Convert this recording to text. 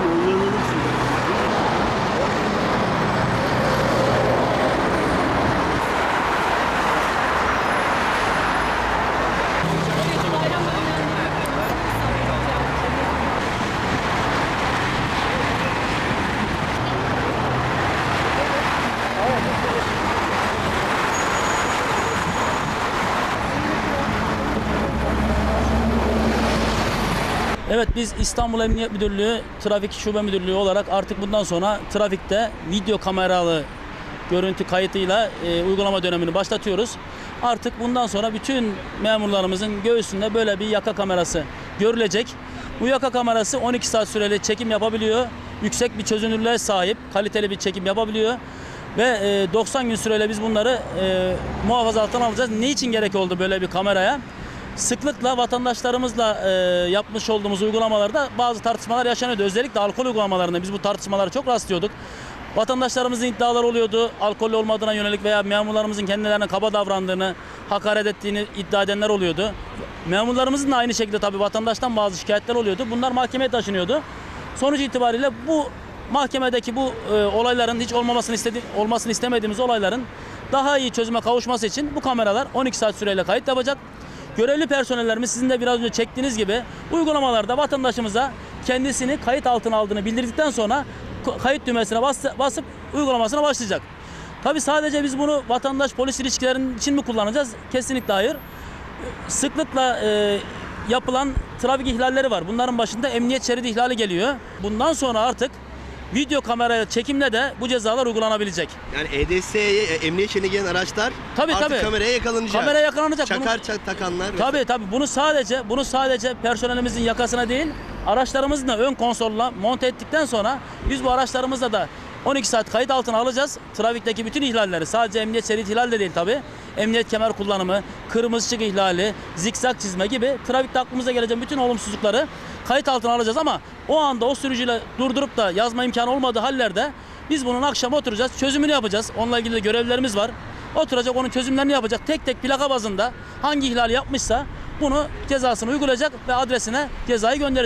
有我我 Evet biz İstanbul Emniyet Müdürlüğü Trafik Şube Müdürlüğü olarak artık bundan sonra trafikte video kameralı görüntü kayıtıyla e, uygulama dönemini başlatıyoruz. Artık bundan sonra bütün memurlarımızın göğsünde böyle bir yaka kamerası görülecek. Bu yaka kamerası 12 saat süreli çekim yapabiliyor. Yüksek bir çözünürlüğe sahip, kaliteli bir çekim yapabiliyor. Ve e, 90 gün süreyle biz bunları e, muhafaza altına alacağız. Ne için gerek oldu böyle bir kameraya? Sıklıkla vatandaşlarımızla e, yapmış olduğumuz uygulamalarda bazı tartışmalar yaşanıyordu. Özellikle alkol uygulamalarında biz bu tartışmalara çok rastlıyorduk. Vatandaşlarımızın iddialar oluyordu. Alkollü olmadığına yönelik veya memurlarımızın kendilerine kaba davrandığını, hakaret ettiğini iddia edenler oluyordu. Memurlarımızın da aynı şekilde tabii vatandaştan bazı şikayetler oluyordu. Bunlar mahkemeye taşınıyordu. Sonuç itibariyle bu mahkemedeki bu e, olayların hiç olmamasını istedi olmasını istemediğimiz olayların daha iyi çözüme kavuşması için bu kameralar 12 saat süreyle kayıt yapacak. Görevli personellerimiz sizin de biraz önce çektiğiniz gibi uygulamalarda vatandaşımıza kendisini kayıt altına aldığını bildirdikten sonra kayıt düğmesine bas, basıp uygulamasına başlayacak. Tabi sadece biz bunu vatandaş polis ilişkilerinin için mi kullanacağız? Kesinlikle hayır. Sıklıkla e, yapılan trafik ihlalleri var. Bunların başında emniyet şeridi ihlali geliyor. Bundan sonra artık video kamera çekimle de bu cezalar uygulanabilecek. Yani EDS'ye, e, emniyet şerine gelen araçlar Tabii, artık tabii. kameraya yakalanacak. Kameraya yakalanacak. Bunu- Çakar çak takanlar. Tabii tabii bunu sadece bunu sadece personelimizin yakasına değil araçlarımızın da ön konsoluna monte ettikten sonra biz bu araçlarımızla da 12 saat kayıt altına alacağız. Trafikteki bütün ihlalleri sadece emniyet şerit ihlal de değil tabii. Emniyet kemer kullanımı, kırmızı ışık ihlali, zikzak çizme gibi trafikte aklımıza gelecek bütün olumsuzlukları kayıt altına alacağız ama o anda o sürücüyle durdurup da yazma imkanı olmadığı hallerde biz bunun akşam oturacağız, çözümünü yapacağız. Onunla ilgili de görevlerimiz var. Oturacak onun çözümlerini yapacak. Tek tek plaka bazında hangi ihlali yapmışsa bunu cezasını uygulayacak ve adresine cezayı gönderecek.